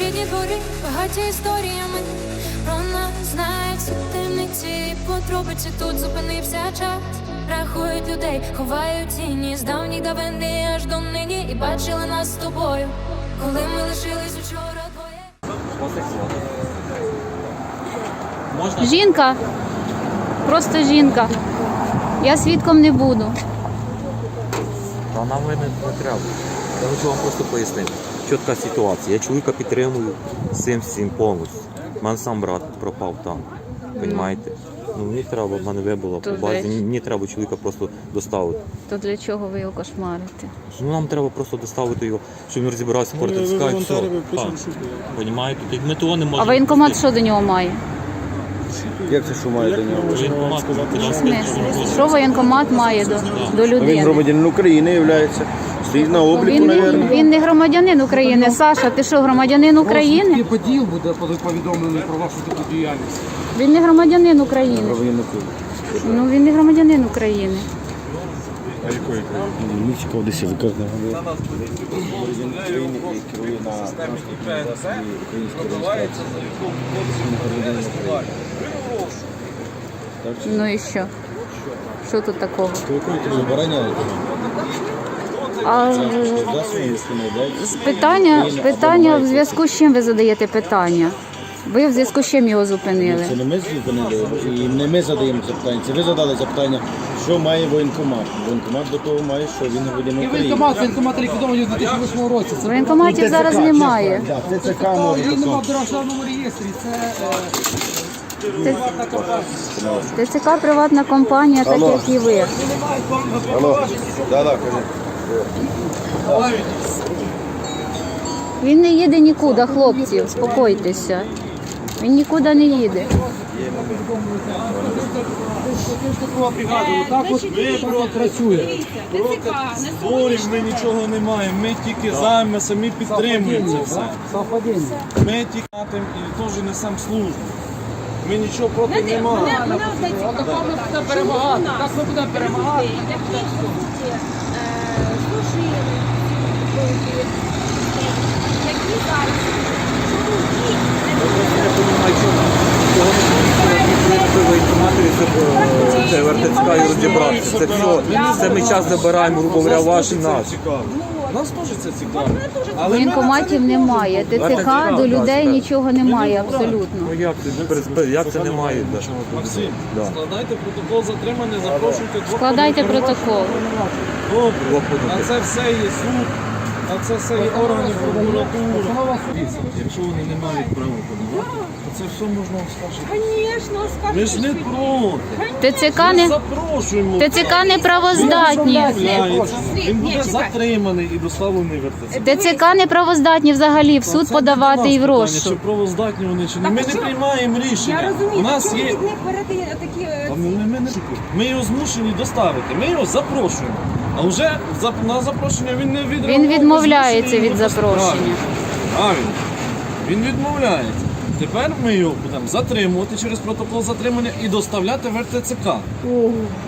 Рідні двори, багаті історіями. Про нас знають всі темниці і подробиці тут зупинився час. Рахують людей, ховають тіні з давніх давини аж до нині. І бачили нас з тобою, коли ми лишились учора двоє. Можна? Жінка. Просто жінка. Я свідком не буду. Та нам не треба. Я хочу вам просто пояснити. Чітка ситуація. Я чоловіка підтримую всім всім повністю. У мене сам брат пропав там. Понімаєте? Ну мені треба, в мене вибуло по базі. Мені треба чоловіка просто доставити. То для чого ви його кошмарите? Ну нам треба просто доставити його, щоб він розібрався Ну, проти і все. Так. Понімаєте? Так Ми того не А воєнкомат що до нього має? Як це що має до нього? Воєнкомат, будь ласка, Що воєнкомат має до, до Він людини? громадянин України є. Стоїть на обліку, Він, не- мабуть. він не громадянин України. Саша, ти що, громадянин України? Поділ буде повідомлений про вашу таку діяльність? Він не громадянин України. Ну він не громадянин України. Мені цікаво, десь. Так чи Ну і що? Що тут такого? ти забороняєте? А питання, питання в зв'язку з чим ви задаєте питання? Ви в зв'язку з чим його зупинили? Це не ми зупинили, і не ми задаємо запитання. Це ви задали запитання, що має воєнкомат. Воєнкомат до того має, що він громадянин І України. воєнкомат, воєнкомат ліквідований у 2008 році. Це Воєнкоматів зараз немає. Так, ТЦК Та, може його нема в державному реєстрі. Це е, приватна компанія. ТЦК приватна компанія, так Алло. як і ви. Алло, да, да, кажи. Він не їде нікуди, хлопці, успокойтеся. Він нікуди не їде. Зборів ми нічого не маємо, ми тільки за, ми самі підтримуємо це все. Ми тільки і теж несемо службу. Ми нічого проти не маємо. Так ми будемо перемагати. Так ми будемо перемагати. Я розумію, чому. Цього не зробили воєнкоматові, щоб е, це вертицька і розібратися. Це все, це ми час забираємо, грубо говоря, ваш і наш. Нас теж це цікаво. Але Воєнкоматів немає. ТЦК до людей нічого немає Ну абсолютно. як це, як це немає? да? Максим, Да. складайте протокол затримання, запрошуйте двох Складайте протокол. Добре. На це все є суд, на це все є органи прокуратури. Якщо вони не мають права подавати, це все можна оскаржити. Звісно, Ми ж не проти. ТЦК Ми не запрошуємо. ТЦК не правоздатні. Відмовляється. Він буде затриманий і доставлений в РТЦ. ТЦК не правоздатні взагалі в суд Це подавати і в розшук. Чи правоздатні вони чи ні. Ми не приймаємо Я рішення. розумію, У нас чому є. від них берете такі е, Та Ми, ми, ми, не- ми його змушені доставити. Ми його запрошуємо. А вже за- на запрошення він не відреагував. Він відмовляється від запрошення. Правильно. Він відмовляється. Тепер ми його будемо затримувати через протокол затримання і доставляти в РТЦК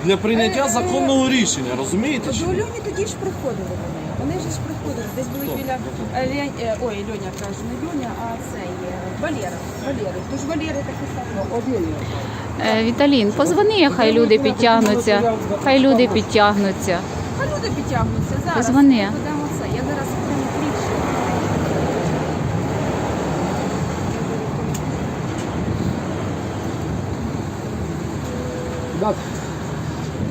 для прийняття законного рішення. Розумієте? До? Льоні тоді ж приходили вони. Вони ж приходили. Десь були біля е, Лень- е, ой, Льоня кажу, не Льоня, а цей е, Валера. Валери. Тож Валери такі самі. Е, Віталін, позвони, хай люди підтягнуться. Хай люди підтягнуться. А люди підтягнуться зараз. Позвони. Ми Будемо це. Я зараз прямо кліпшу. Так.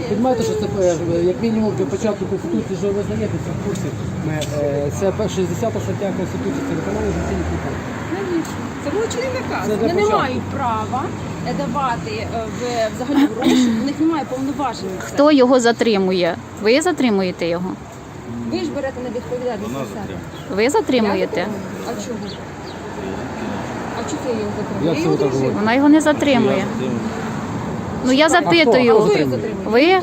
Підмайте, що це е, як мінімум для початку Конституції, що ви знаєте, це в курсі. Ми, е, Це перша 60 стаття Конституції, це виконання приказ. Навіщо? Це злочинний наказ. Це для Вони не початку. мають права е, давати е, в взагалі гроші. У них немає повноважень. на це. Хто його затримує? Ви затримуєте його? Ви ж берете на відповідальність за це. Ви затримуєте? А чого? А чого ти його Як це ви так говорите? Вона його не затримує. Ну я запитую. Ви?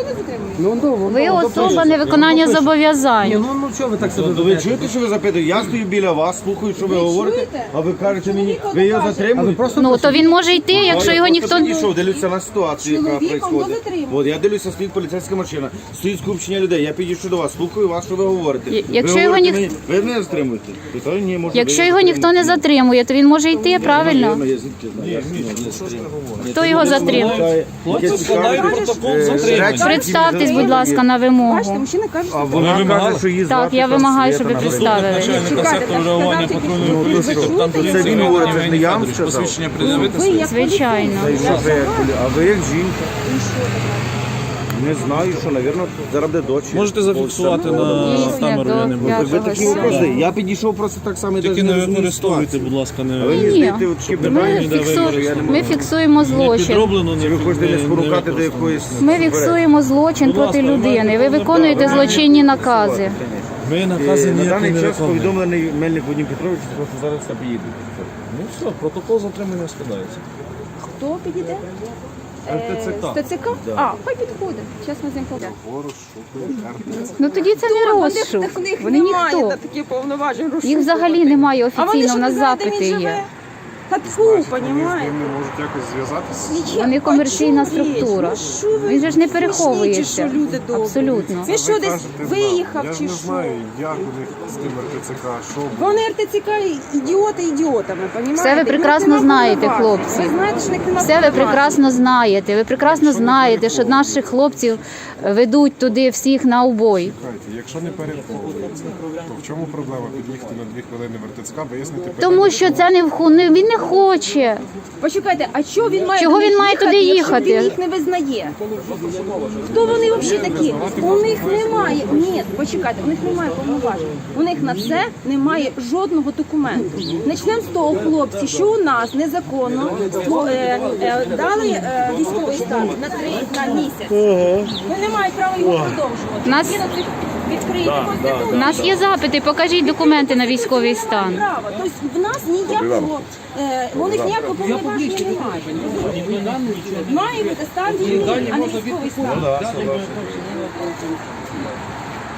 Ну, ну, Ви ну, особа невиконання Ні, зобов'язань. ну, ну чого ви так себе Ви ведете? чуєте, що ви запитуєте? Я стою біля вас, слухаю, що ви говорите, чуєте? а ви кажете мені, ви його каже. А затримуєте? просто Ну то він може йти, якщо я його просто ніхто підійшов, дивлюся на ситуацію, яка Чоловіком відбувається. От я дивлюся, стоїть поліцейська машина, стоїть скупчення людей. Я підійшов до вас, слухаю вас, що ви говорите. Я- Ви якщо його говорите ніх- мені, ви мене затримуєте. Кажу, ні, може, Якщо ви його ніхто не затримуєте. затримує, то він може йти правильно. Я звідки знаю, я ж не знаю. Хто його затримує? Хлопці складають протокол Е, затримання. Представтесь, будь ласка, на вимогу. Бачите, мужчина каже, що вона каже, що її Так, я вимагаю, щоб ви представили. Начальника сектору реагування патрульної ну, поліції, капітан поліції Це він говорить, Євгеній це не я вам Федорович. сказав. Посвідчення пред'явити ви Звичайно. А ви як жінка? Не знаю, що, напевно, зараз буде дочі. Можете зафіксувати на камеру, я не буду. Ви такі вопроси. Я підійшов просто так само, Тільки навіть не розумію використовуйте, ситуацію. будь ласка, А ви не Ні. здаєте такі Ми, питання, фіксу... Ми фіксуємо не злочин. підроблено, не Чи ви хочете не не спонукати до якоїсь... Ми фіксуємо злочин Будь проти ласка, людини. Ви маєте виконуєте повне злочинні накази. Ми Е, накази На ніякі даний не час виконуємо. повідомлений Мельник Вадим Петрович, що зараз все поїде. Ну все, протокол затримання складається. Хто підійде? РТЦК. З ТЦК? А, хай підходить. Зараз ми з ним. Ну тоді це не розшук. В них Вони немає ніхто. та таких повноважень Їх взагалі немає офіційно. У нас запити є. Та тьфу, понімаєте? можуть якось зв'язатися. Вони комерційна а чого ви? структура. Ну, Він же ж не переховується. Абсолютно. Він що десь виїхав Я ж чи не що? знаю, як у них з тим РТЦК, що було. Вони РТЦК ідіоти ідіотами, понімаєте? Все ви прекрасно нема знаєте, хлопці. Ви знаєте, що в них Все ви прекрасно знаєте. Ви прекрасно знаєте, що наших хлопців ведуть туди всіх на убой. Чекайте, якщо не переховується, то в чому проблема під'їхати на дві хвилини в РТЦК, вияснити Тому що це не не він не хоче. Почекайте, а чого він має Чого до них він має туди якщо їхати? Він їх не визнає. Хто вони взагалі такі? У них немає. Ні, почекайте, у них немає повноважень. У них на це немає жодного документу. Почнемо з того, хлопці, що у нас незаконно е, е, дали е, військовий стан на три на місяць. Вони не мають права його продовжувати. Нас- Згідно цих- Відкрийте конституцію. У нас є запити, покажіть документи на військовий стан. Право. Тобто в нас ніякого, е, у них ніякого повноваження немає. Має бути стан війни, а не військовий стан.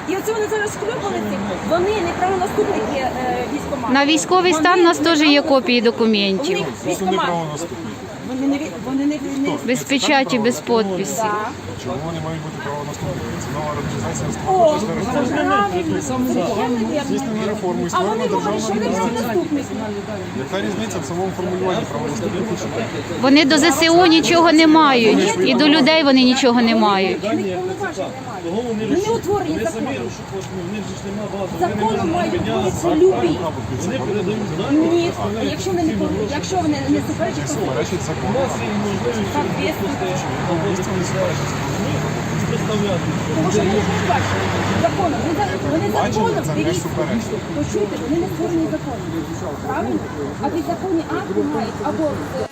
І оце вони зараз склюпалися, вони не правонаступники е, військомату. На військовий стан у нас теж є копії документів. У них військомат. Вони не вони не не Без печаті, без подписі. Чому вони мають бути правонаступниками? Це нова організація реформи і створена вони державна організація. Яка різниця в самому формулюванні правонаступників? Вони до ЗСУ нічого не мають. І до людей вони нічого не мають. Вони утворені законом. Законом мають відбуватися любі. Ні, якщо вони не якщо вони не суперечать, то Речить закону. так представляти. Тому що вони не бачили законом. Вони, за- вони законом, дивіться, почуйте, вони не створені законом. Правильно? А підзаконні акти мають або е,